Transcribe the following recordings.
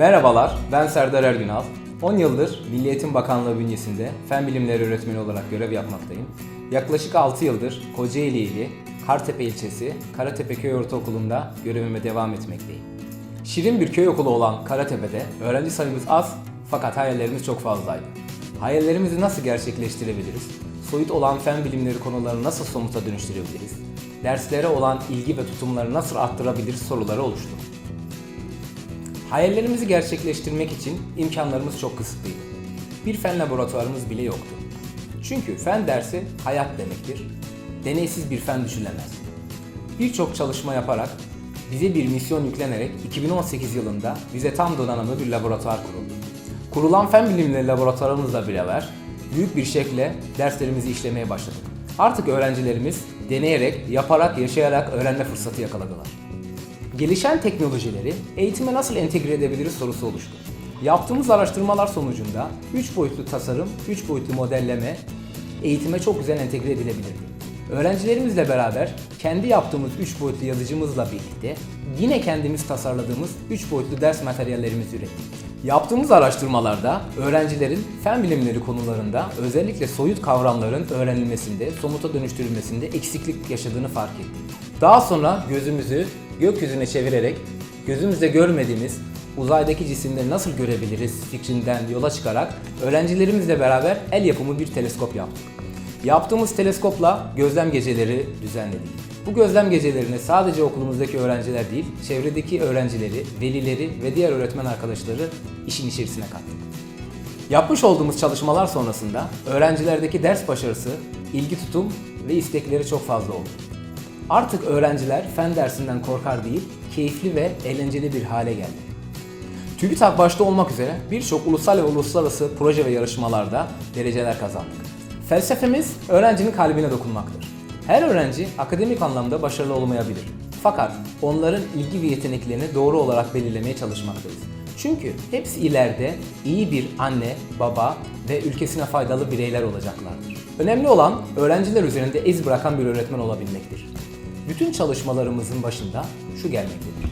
Merhabalar, ben Serdar Ergünal. 10 yıldır Milli Eğitim Bakanlığı bünyesinde fen bilimleri öğretmeni olarak görev yapmaktayım. Yaklaşık 6 yıldır Kocaeli ili Kartepe ilçesi Karatepe Köy Ortaokulu'nda görevime devam etmekteyim. Şirin bir köy okulu olan Karatepe'de öğrenci sayımız az fakat hayallerimiz çok fazlaydı. Hayallerimizi nasıl gerçekleştirebiliriz? Soyut olan fen bilimleri konularını nasıl somuta dönüştürebiliriz? Derslere olan ilgi ve tutumları nasıl arttırabiliriz soruları oluştu. Hayallerimizi gerçekleştirmek için imkanlarımız çok kısıtlıydı. Bir fen laboratuvarımız bile yoktu. Çünkü fen dersi hayat demektir. Deneysiz bir fen düşünülemez. Birçok çalışma yaparak bize bir misyon yüklenerek 2018 yılında bize tam donanımlı bir laboratuvar kuruldu. Kurulan fen bilimleri laboratuvarımızla beraber büyük bir şekilde derslerimizi işlemeye başladık. Artık öğrencilerimiz deneyerek, yaparak, yaşayarak öğrenme fırsatı yakaladılar. Gelişen teknolojileri eğitime nasıl entegre edebiliriz sorusu oluştu. Yaptığımız araştırmalar sonucunda 3 boyutlu tasarım, 3 boyutlu modelleme eğitime çok güzel entegre edilebilirdi. Öğrencilerimizle beraber kendi yaptığımız 3 boyutlu yazıcımızla birlikte yine kendimiz tasarladığımız 3 boyutlu ders materyallerimizi ürettik. Yaptığımız araştırmalarda öğrencilerin fen bilimleri konularında özellikle soyut kavramların öğrenilmesinde, somuta dönüştürülmesinde eksiklik yaşadığını fark ettik. Daha sonra gözümüzü gökyüzüne çevirerek gözümüzde görmediğimiz uzaydaki cisimleri nasıl görebiliriz fikrinden yola çıkarak öğrencilerimizle beraber el yapımı bir teleskop yaptık. Yaptığımız teleskopla gözlem geceleri düzenledik. Bu gözlem gecelerine sadece okulumuzdaki öğrenciler değil, çevredeki öğrencileri, velileri ve diğer öğretmen arkadaşları işin içerisine kattık. Yapmış olduğumuz çalışmalar sonrasında öğrencilerdeki ders başarısı, ilgi tutum ve istekleri çok fazla oldu. Artık öğrenciler fen dersinden korkar değil, keyifli ve eğlenceli bir hale geldi. TÜBİTAK başta olmak üzere birçok ulusal ve uluslararası proje ve yarışmalarda dereceler kazandık. Felsefemiz öğrencinin kalbine dokunmaktır. Her öğrenci akademik anlamda başarılı olmayabilir. Fakat onların ilgi ve yeteneklerini doğru olarak belirlemeye çalışmaktayız. Çünkü hepsi ileride iyi bir anne, baba ve ülkesine faydalı bireyler olacaklardır. Önemli olan öğrenciler üzerinde iz bırakan bir öğretmen olabilmektir. Bütün çalışmalarımızın başında şu gelmektedir.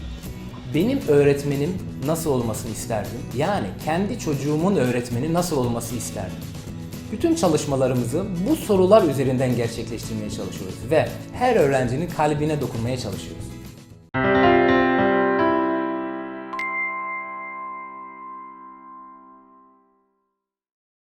Benim öğretmenim nasıl olmasını isterdim? Yani kendi çocuğumun öğretmeni nasıl olması isterdim? Bütün çalışmalarımızı bu sorular üzerinden gerçekleştirmeye çalışıyoruz ve her öğrencinin kalbine dokunmaya çalışıyoruz.